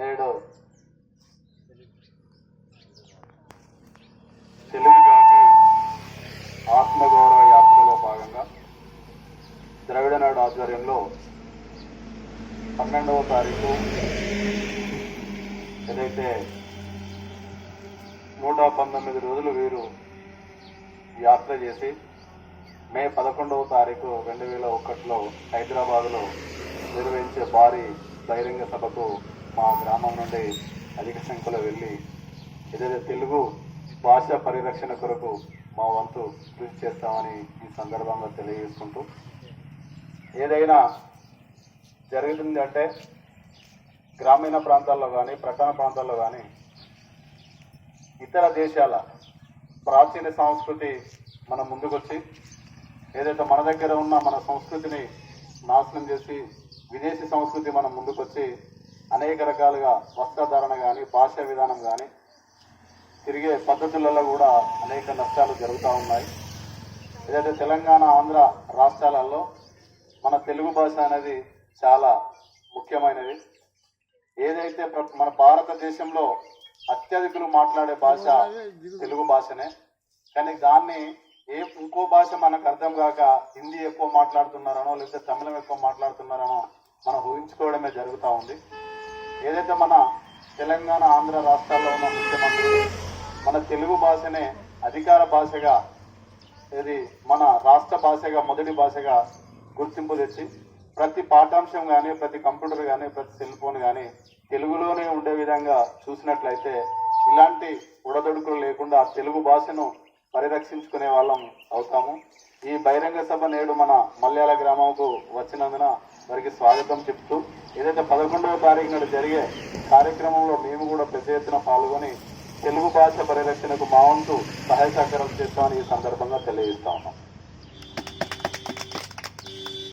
నేడు తెలుగు జాతి ఆత్మగౌరవ యాత్రలో భాగంగా ద్రవిడనాడు ఆధ్వర్యంలో పన్నెండవ తారీఖు ఏదైతే నూట పంతొమ్మిది రోజులు వీరు యాత్ర చేసి మే పదకొండవ తారీఖు రెండు వేల ఒకటిలో హైదరాబాద్లో నిర్వహించే భారీ బహిరంగ సభకు మా గ్రామం నుండి అధిక సంఖ్యలో వెళ్ళి ఏదైతే తెలుగు భాష పరిరక్షణ కొరకు మా వంతు కృషి చేస్తామని ఈ సందర్భంగా తెలియజేసుకుంటూ ఏదైనా జరుగుతుంది అంటే గ్రామీణ ప్రాంతాల్లో కానీ ప్రకాణ ప్రాంతాల్లో కానీ ఇతర దేశాల ప్రాచీన సంస్కృతి మనం ముందుకొచ్చి ఏదైతే మన దగ్గర ఉన్న మన సంస్కృతిని నాశనం చేసి విదేశీ సంస్కృతి మనం ముందుకొచ్చి అనేక రకాలుగా వస్త్రధారణ కానీ భాష విధానం కానీ తిరిగే పద్ధతులలో కూడా అనేక నష్టాలు జరుగుతూ ఉన్నాయి. ఏదైతే తెలంగాణ ఆంధ్ర రాష్ట్రాలలో మన తెలుగు భాష అనేది చాలా ముఖ్యమైనది. ఏదైతే మన భారతదేశంలో అత్యధికులు మాట్లాడే భాష తెలుగు భాషనే. కానీ దాన్ని ఏ ఇంకో భాష మనకు అర్థం కాక హిందీ ఎక్కువ మాట్లాడుతున్నారనో లేకపోతే తమిళం ఎక్కువ మాట్లాడుతున్నారనో మనం ఊహించుకోవడమే జరుగుతూ ఉంది. ఏదైతే మన తెలంగాణ ఆంధ్ర రాష్ట్రాల్లో ఉన్న ముఖ్యమంత్రులు మన తెలుగు భాషనే అధికార భాషగా ఇది మన రాష్ట్ర భాషగా మొదటి భాషగా గుర్తింపు తెచ్చి ప్రతి పాఠాంశం కానీ ప్రతి కంప్యూటర్ కానీ ప్రతి సెల్ ఫోన్ కానీ తెలుగులోనే ఉండే విధంగా చూసినట్లయితే ఇలాంటి ఉడదొడుకులు లేకుండా తెలుగు భాషను పరిరక్షించుకునే వాళ్ళం అవుతాము. ఈ బహిరంగ సభ నేడు మన మల్యాల గ్రామంకు వచ్చినందున వారికి స్వాగతం చెప్తూ ఏదైతే పదకొండవ తారీఖు నాడు జరిగే కార్యక్రమంలో మేము కూడా పెద్ద ఎత్తున పాల్గొని తెలుగు భాష పరిరక్షణకు మా వంతు సహాయ సహకారం చేస్తామని ఈ సందర్భంగా తెలియజేస్తా ఉన్నాం.